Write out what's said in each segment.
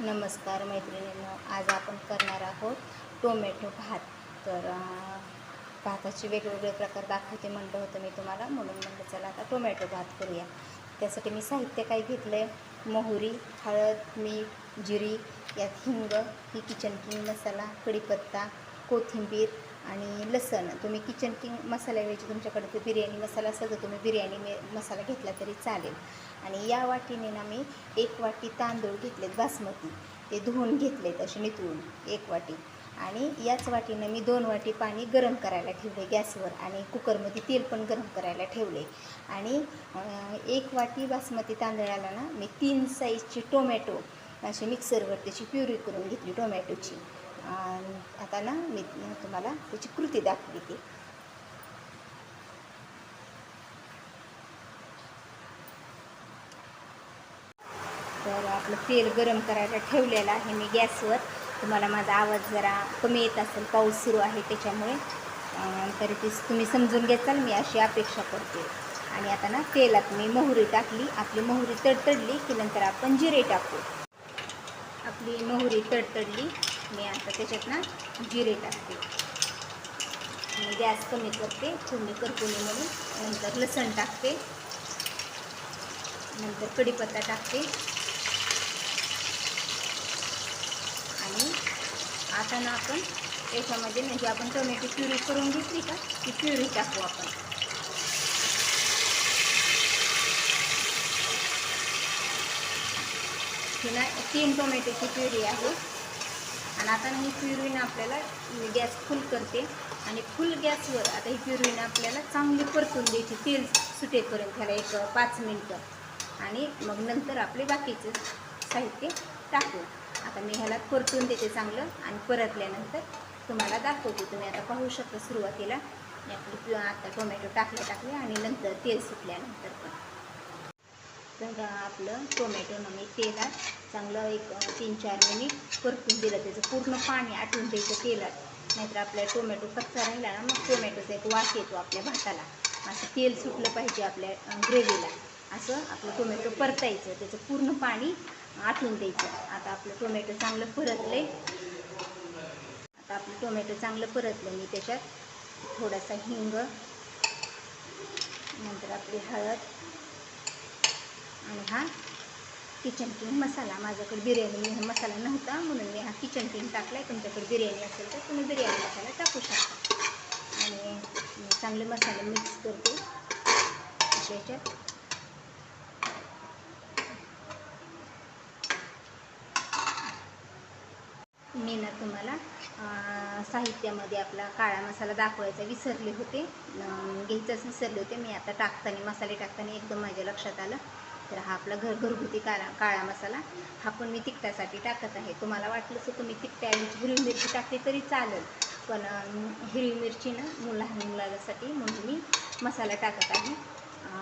नमस्कार मैत्रिणींनो आज आपण करणार आहोत टोमॅटो भात. तर भाताचे वेगवेगळे प्रकार दाखवते म्हटलं होतं मी तुम्हाला म्हणून म्हटलं चला आता टोमॅटो भात करूया. त्यासाठी मी साहित्य काय घेतलं आहे मोहरी हळद मीठ जिरी यात हिंग ही किचन किंग मसाला कढीपत्ता कोथिंबीर आणि लसण. तुम्ही किचन किंग मसाल्याऐवजी तुमच्याकडे ते बिर्याणी मसाला असेल तर तुम्ही बिर्याणी मे मसाला घेतला तरी चालेल. आणि या वाटीने ना मी एक वाटी तांदूळ घेतलेत बासमती. ते धुवून घेतलेत असे नितळून एक वाटी. आणि याच वाटीनं मी दोन वाटी पाणी गरम करायला ठेवले गॅसवर आणि कुकरमध्ये तेल पण गरम करायला ठेवले. आणि एक वाटी बासमती तांदळाला ना मी तीन साईजची टोमॅटो अशी मिक्सरवर त्याची प्युरी करून घेतली टोमॅटोची आणि आता ना मी तुम्हाला त्याची कृती दाखवते. ती तर आपलं तेल गरम करायला ठेवलेलं आहे मी गॅसवर. तुम्हाला माझा आवाज जरा कमी येत असेल पाऊस सुरू आहे त्याच्यामुळे. तरी ती तुम्ही समजून घेचाल मी अशी अपेक्षा करते. आणि आता ना तेलात मी मोहरी टाकली आपली मोहरी तडतडली की नंतर आपण जिरे टाकू. आपली मोहरी तडतडली. मी आता त्याच्यात ना जिरे टाकते. मी गॅस कमी करते थोडी करपुली म्हणून. नंतर लसण टाकते. नंतर कढीपत्ता टाकते. आणि आता ना आपण याच्यामध्ये म्हणजे आपण टोमॅटो प्युरी करून घेतली का? ती प्युरी टाकू आपण. ही ना तीन टोमॅटोची प्युरी आहे. आणि आता ही प्युरविन आपल्याला गॅस फुल करते. आणि फुल गॅसवर आता ही प्युरविन आपल्याला चांगली परतून द्यायची. तेल सुटेपर्यंत ह्याला एक पाच मिनटं. आणि मग नंतर आपले बाकीचे साहित्य टाकू आता मी ह्याला परतून देते चांगलं. आणि परतल्यानंतर तुम्हाला दाखवते. तुम्ही आता पाहू शकता सुरुवातीला. आपली आता टोमॅटो टाकले टाकले आणि नंतर तेल सुटल्यानंतर पण. तर आपलं टोमॅटो मी तेलात चांगलं एक तीन चार मिनिट परतून दिलं. त्याचं पूर्ण पाणी आटून द्यायचं तेलात. नाहीतर आपल्या टोमॅटो कच्चा राहिला ना मग टोमॅटोचा एक वास येतो आपल्या भाताला. असं तेल सुटलं पाहिजे आपल्या ग्रेव्हीला. असं आपलं टोमॅटो परतायचं. त्याचं पूर्ण पाणी आटून द्यायचं. आता आपलं टोमॅटो चांगलं परतलं आता आपलं टोमॅटो चांगलं परतलं. मी त्याच्यात थोडासा हिंग नंतर आपली हळद आणि हा किचन किंग मसाला. माझ्याकडे बिर्याणी मसाला नव्हता. म्हणून मी हा किचन किंग टाकला आहे तुमच्याकडे बिर्याणी असेल तर तुम्ही बिर्याणी मसाला टाकू शकता. आणि चांगले मसाले मिक्स करते. अशा याच्यात. मी ना तुम्हाला साहित्यामध्ये आपला काळा मसाला दाखवायचा विसरले होते. अं, घ्यायचंच विसरले होते. मी आता टाकताना मसाले टाकताना एकदम माझ्या लक्षात आलं. तर हा आपला घर घरगुती काळा काळा मसाला हा पण मी तिखटासाठी टाकत आहे. तुम्हाला वाटलं तर तुम्ही तिखट्याऐवजी हिरवी मिरची टाकली तरी चालेल. पण हिरवी मिरची ना मुला लहान मुलासाठी म्हणून मी मसाला टाकत आहे.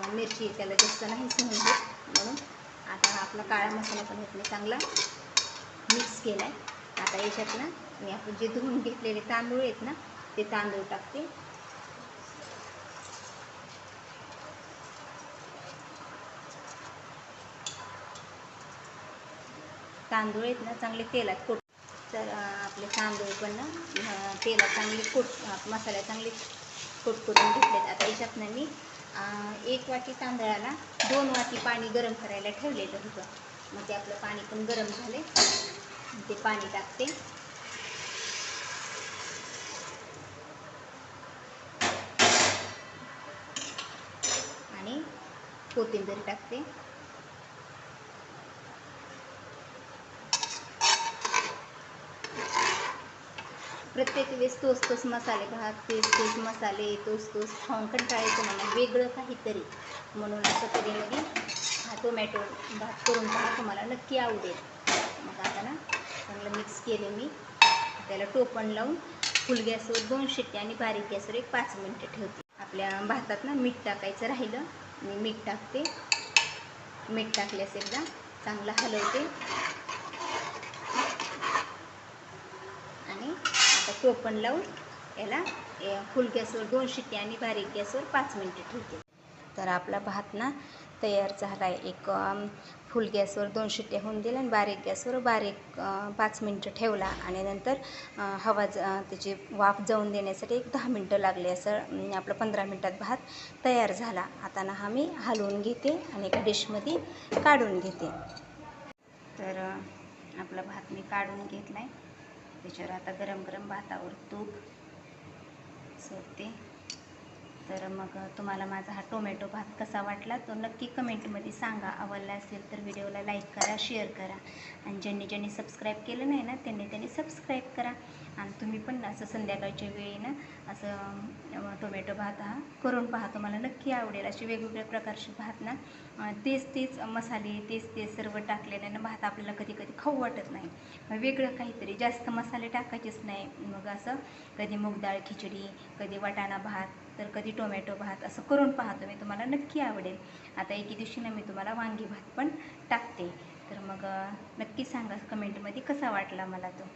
मिरची त्याला जास्त नाही सहन होत म्हणून. आता हा आपला काळा मसाला पण मी चांगला मिक्स केला आहे आता याच्यात ना मी आपण जे धुवून घेतलेले तांदूळ आहेत ना ते तांदूळ टाकते. तांदूळ आहेत ना चांगले तेलात कोट तर आपले तांदूळ पण ना तेलात चांगले कुट मसाले मसाला चांगले कोट करून घेतलेत. आता याच्यातनं मी एक वाटी तांदळाला दोन वाटी पाणी गरम करायला ठेवलेलं होतं. मग ते आपलं पाणी पण गरम झाले ते पाणी टाकते. आणि कोथिंबीर टाकते. प्रत्येक वेळेस तोच तोच मसाले भात तेच तेच मसाले तोच तोच खाऊन कंटाळायचं येतो मला वेगळं काहीतरी. म्हणून असं कधी कधी हा टोमॅटो भात करून पहा तुम्हाला नक्की आवडेल. मग आता ना चांगलं मिक्स केले मी. त्याला टोपण लावून फुल गॅसवर दोन शिट्ट्या आणि बारीक गॅसवर एक पाच मिनटं ठेवते. आपल्या भातात ना मीठ टाकायचं राहिलं मी मीठ टाकते. मीठ टाकल्यास एकदा चांगलं हलवते आणि आता टोपण लावून याला फुल गॅसवर दोन शिट्टे आणि बारीक गॅसवर पाच मिनटं ठेवते. तर आपला भात ना तयार झाला आहे. एक फुल गॅसवर दोन शिट्ट्या होऊन दिल्या आणि बारीक गॅसवर बारीक पाच मिनटं ठेवला आणि नंतर हवा ज त्याची वाफ जाऊन देण्यासाठी एक दहा मिनटं लागले असं आपलं पंधरा मिनटात भात तयार झाला. आता ना हा मी हलवून घेते आणि एका डिशमध्ये काढून घेते. तर आपला भात मी काढून घेतला आहे त्याच्यावर आता गरम गरम भातावर तूप सोडते. तर मग तुम्हाला माझा हा टोमॅटो भात कसा वाटला तो नक्की कमेंटमध्ये सांगा. आवडला असेल तर व्हिडिओला लाईक करा शेअर करा. आणि ज्यांनी ज्यांनी सबस्क्राईब केलं नाही ना त्यांनी त्यांनी सबस्क्राईब तुम्ही पण असं संध्याकाळच्या वेळी ना असं टोमॅटो भात हा करून पहा. तुम्हाला नक्की आवडेल असे वेगवेगळ्या प्रकारचे भात ना. तेच तेच मसाले तेच तेच सर्व टाकलेले ना भात आपल्याला कधी कधी खाऊ वाटत नाही. वेगळं काहीतरी जास्त मसाले टाकायचेच नाही. मग असं कधी मूगडाळ खिचडी कधी वाटाणा भात तर कधी टोमॅटो भात असं करून पाहतो मी तुम्हाला नक्की आवडेल. आता एके दिवशी ना मी तुम्हाला वांगी भात पण टाकते. तर मग नक्की सांगा कमेंटमध्ये कसा वाटला मला तो.